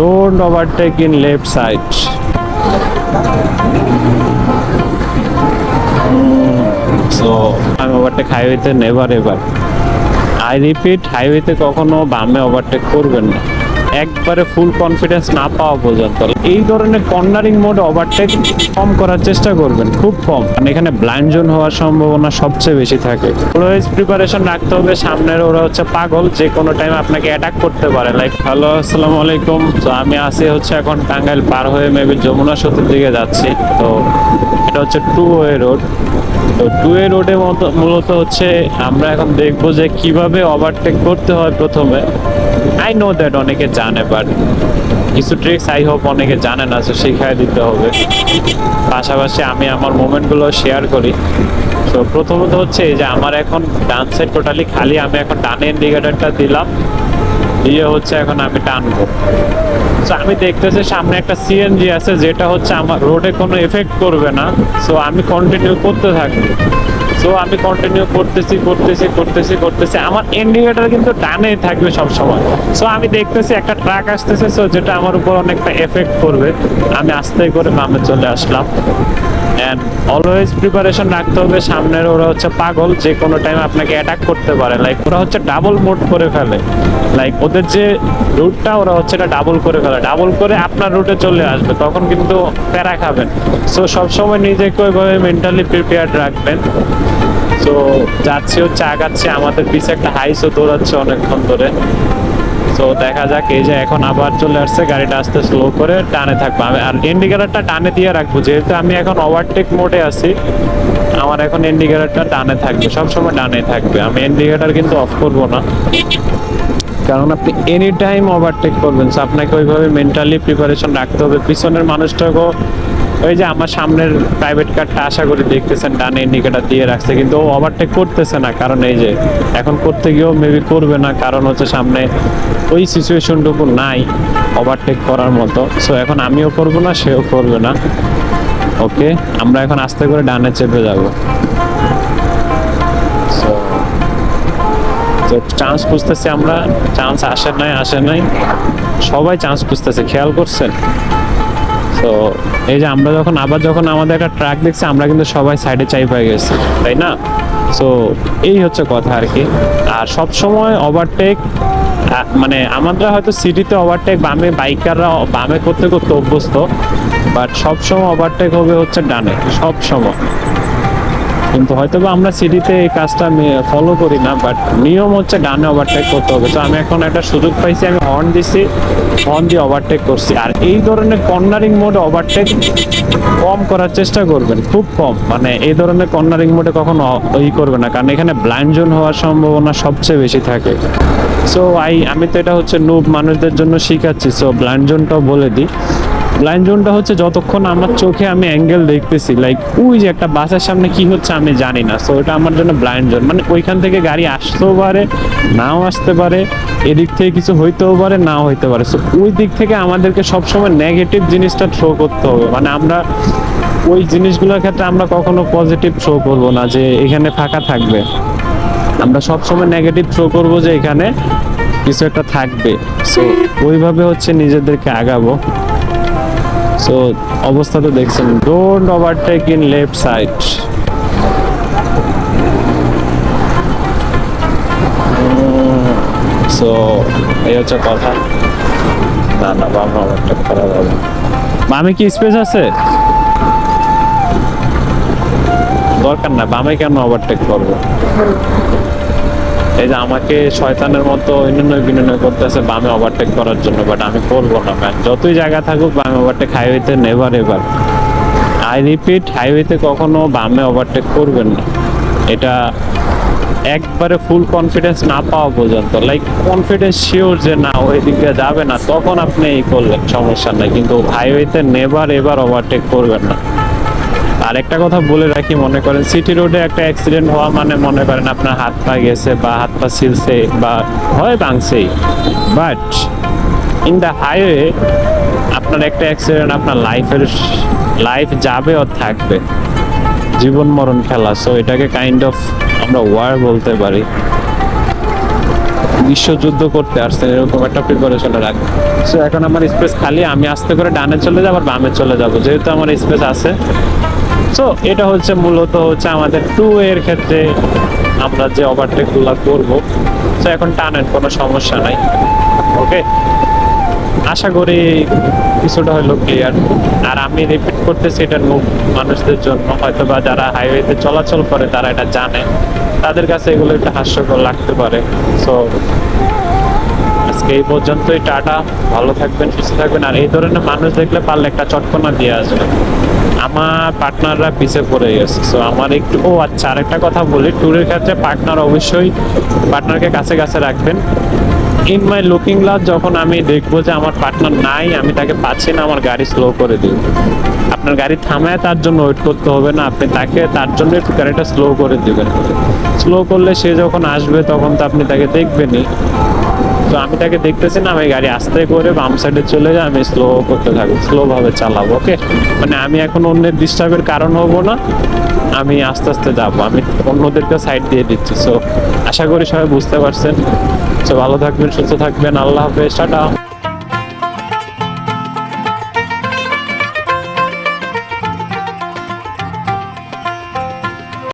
Don't overtake in left side. So I'm overtake হাইওয়েতে never ever I repeat হাইওয়েতে কখনো বামে ওভারটেক করবেন না একবারে ফুল কনফিডেন্স না পাওয়া পর্যন্ত। এই ধরনের কর্নারিং মোড ওভারটেক কম করার চেষ্টা করবেন, খুব কম। কারণ এখানে ব্লাইন্ড জোন হওয়ার সম্ভাবনা সবচেয়ে বেশি থাকে। অলওয়েজ প্রিপারেশন রাখতে হবে, সামনের ওরা হচ্ছে পাগল, যে কোনো টাইম আপনাকে অ্যাটাক করতে পারে। লাইক হ্যালো আসসালামু আলাইকুম। তো আমি আসি হচ্ছে এখন টাঙ্গাইল পার হয়ে মেবি যমুনা সেতুর দিকে যাচ্ছি। তো এটা হচ্ছে টু ওয়ে রোড তো টু এ রোডে মূলত হচ্ছে আমরা এখন দেখব যে কীভাবে ওভারটেক করতে হয় প্রথমে। আই নো দ্যাট অনেকে জানে বাট কিছু ট্রিক্স আই হোপ অনেকে জানে না তো শিখাই দিতে হবে। পাশাপাশি আমি আমার মোমেন্টগুলো শেয়ার করি। তো প্রথমত হচ্ছে যে, আমার এখন ডান্সের টোটালি খালি, আমি এখন ডানে ইন্ডিকেটারটা দিলাম। দিয়ে হচ্ছে এখন আমি টানবো। তো আমি দেখতেছি সামনে একটা সিএনজি আছে, যেটা হচ্ছে আমার রোডে কোনো এফেক্ট করবে না। সো আমি কন্টিনিউ করতে থাকি। সো আমি কন্টিনিউ করতেছি করতেছি করতেছি করতেছি। আমার ইন্ডিকেটর কিন্তু ডানেই থাকবে সব সময় সো আমি দেখতেছি একটা ট্রাক আসতেছে সো যেটা আমার উপর অনেকটা এফেক্ট করবে। আমি আস্তে করে বামে চলে আসলাম। অ্যান্ড অলওয়েজ প্রিপারেশন রাখতে হবে। সামনের ওরা হচ্ছে পাগল, যে কোনো টাইম আপনাকে অ্যাটাক করতে পারে। লাইক ওরা হচ্ছে ডাবল মোড করে ফেলে। লাইক ওদের যে রুটটা ওরা হচ্ছে এটা ডাবল করে ফেলে। ডাবল করে আপনার রুটে চলে আসবে। তখন কিন্তু প্যারা খাবেন। সো সবসময় নিজেকে ওইভাবে মেন্টালি প্রিপেয়ার্ড রাখবেন। তো যাচ্ছি হচ্ছে, আগাচ্ছে। আমাদের পিছে একটা হাইসও দৌড়াচ্ছে অনেকক্ষণ ধরে। তো দেখা যাক এই যে এখন আবার চলে আসছে, গাড়িটা আস্তে স্লো করে টানে থাকব। আমি আর ইন্ডিকেটারটা টানে দিয়ে রাখব, যেহেতু আমি এখন ওভারটেক মোডে আছি, আমার এখন ইন্ডিকেটারটা টানে থাকবে, সবসময় টানে থাকবে। আমি ইন্ডিকেটার কিন্তু অফ করব না। কারণ আপনি এনি টাইম ওভারটেক করবেন আপনাকে ওইভাবে মেন্টালি প্রিপারেশন রাখতে হবে। পিছনের মানুষটাকেও ওই যে আমার সামনের প্রাইভেট কারটা আশা করি দেখতেছেন, ডানে ইন্ডিকেটার দিয়ে রাখছে, কিন্তু ও ওভারটেক করতেছে না। কারণ এই যে এখন করতে গিয়েও মেবি করবে না, কারণ হচ্ছে সামনে ওই সিচুয়েশনটুকু নাই ওভারটেক করার মতো। সো এখন আমিও করব না, সেও করবে না। ওকে আমরা এখন আস্তে করে ডানে চেপে যাব। তো চান্স খুঁজতেছি আমরা চান্স আসে নাই আসে নাই। সবাই চান্স খুঁজতেছে, খেয়াল করছেন? তো এই যে আমরা যখন আবার যখন আমাদের একটা ট্রাক দেখছি, আমরা কিন্তু সবাই সাইডে চাই পেয়ে গেছি, তাই না? সো এই হচ্ছে কথা আর কি। আর সবসময় ওভারটেক মানে আমরা হয়তো সিটিতে ওভারটেক বামে বাইকাররা বামে করতে করতে অভ্যস্ত বাট সবসময় ওভারটেক হবে হচ্ছে ডানে সব সময় কিন্তু হয়তো বা আমরা সিটিতে এই কাজটা ফলো করি না বাট নিয়ম হচ্ছে ডানে ওভারটেক করতে হবে। তো আমি এখন একটা সুযোগ পাইছি, আমি হর্ন দিছি হর্ন দিয়ে ওভারটেক করছি। আর এই ধরনের কর্নারিং মোডে ওভারটেক কম করার চেষ্টা করবেন, খুব কম। মানে এই ধরনের কর্নারিং মোডে কখনো ই করবে না, কারণ এখানে ব্লাইন্ড জোন হওয়ার সম্ভাবনা সবচেয়ে বেশি থাকে। সো আই আমি তো এটা হচ্ছে নুব মানুষদের জন্য শিখাচ্ছি সো ব্লাইন্ড জোনটাও বলে দিই। ব্লাইন্ড জোনটা হচ্ছে যতক্ষণ আমার চোখে আমি অ্যাঙ্গেল দেখতেছি লাইক ওই যে একটা বাসের সামনে কি হচ্ছে আমি জানি না। সো এটা আমার জন্য ব্লাইন্ড জোন মানে ওইখান থেকে গাড়ি আসতেও পারে, নাও আসতে পারে, এদিক থেকে কিছু হইতেও পারে, নাও হইতে পারে। সো ওই দিক থেকে আমাদেরকে সবসময় নেগেটিভ জিনিসটা থ্রো করতে হবে। মানে আমরা ওই জিনিসগুলোর ক্ষেত্রে আমরা কখনো পজিটিভ থ্রো করব না যে এখানে ফাঁকা থাকবে। আমরা সবসময় নেগেটিভ থ্রো করব যে এখানে কিছু একটা থাকবে। সো ওইভাবে হচ্ছে নিজেদেরকে আগাবো। সো অবস্থা তো দেখছেন don't overtake in left side so এই হচ্ছে কথা। না না, বাম ওভারটেক করা যাবে বামে কি স্পেস আছে? দরকার না, বামে কেন ওভারটেক করব? এই যে আমাকে শয়তানের মতো বিনিময় বিনিময় করতেছে বামে ওভারটেক করার জন্য বাট আমি করব না ম্যান যতই জায়গা থাকুক, বামে ওভারটেক হাইওয়েতে নেভার এভার আই রিপিট হাইওয়েতে কখনো বামে ওভারটেক করবেন না। এটা একবারে ফুল কনফিডেন্স না পাওয়া পর্যন্ত লাইক কনফিডেন্স শিওর যে না, ওই দিক যাবে না, তখন আপনি এই করলেন, সমস্যা নাই। কিন্তু হাইওয়েতে নেভার এভার ওভারটেক করবেন না। আর একটা কথা বলে রাখি, মনে করেন সিটি রোডে একটা অ্যাক্সিডেন্ট হওয়া মানে মনে করেন আপনার হাত পা গেছে বা হাত পা ছিলছে বা হয় ভাঙছেই। বাট ইন দ্য হাইওয়ে আপনার একটা অ্যাক্সিডেন্ট আপনার লাইফের লাইফ যাবে ও থাকবে। জীবন মরণ খেলা। সো এটাকে কাইন্ড অফ আমরা ওয়ার বলতে পারি। বিশ্বযুদ্ধ করতে আসছেন, এরকম একটা প্রিপারেশনে রাখবেন। সো এখন আমার স্পেস খালি, আমি আস্তে করে ডানে চলে যাব আর বামে চলে যাব। যেহেতু আমার স্পেস আছে সো এটা হচ্ছে মূলত হচ্ছে আমাদের টু এর ক্ষেত্রে আমরা যে ওভারটেকগুলো করব। সো এখন টানেন, কোনো সমস্যা নাই। ওকে আশা করি কিছুটা হলো ক্লিয়ার আর আমি রিপিট করতেছি, এটা মানুষদের জন্য। হয়তো বা যারা হাইওয়েতে চলাচল করে, তারা এটা জানে। তাদের কাছে এগুলো একটু হাস্যকর লাগতে পারে। সো আজকে এই পর্যন্তই, টাটা। ভালো থাকবেন, সুস্থ থাকবেন। আর এই ধরনের মানুষ দেখলে পারলে একটা চটকনা দিয়ে আসবে আমার পার্টনাররা পিছিয়ে পড়ে গেছে। সো আমার একটু, ও আচ্ছা আরেকটা কথা বলি। ট্যুরের ক্ষেত্রে পার্টনার অবশ্যই পার্টনারকে কাছে কাছে রাখবেন। ইন মাই লুকিং গ্লাস যখন আমি দেখব যে আমার পার্টনার নাই, আমি তাকে পাচ্ছি না, আমার গাড়ি স্লো করে দিই আপনার গাড়ি থামায়, তার জন্য ওয়েট করতে হবে না। আপনি তাকে, তার জন্য একটু গাড়িটা স্লো করে দেবেন। স্লো করলে সে যখন আসবে, তখন তো আপনি তাকে দেখবেনই। তো আমি তাকে দেখতেছি না, আমি গাড়ি আস্তে করে বাম সাইডে চলে যাই, আমি স্লো করতে থাকব স্লো ভাবে চালাবো ওকে মানে আমি এখন অন্যের ডিস্টার্বের কারণ হব না, আমি আস্তে আস্তে যাব, আমি অন্যদেরকে সাইড দিয়ে দিচ্ছি সো আশা করি সবাই বুঝতে পারছেন। সো ভালো থাকবেন, সুস্থ থাকবেন, আল্লাহ হাফেজ, টাটা।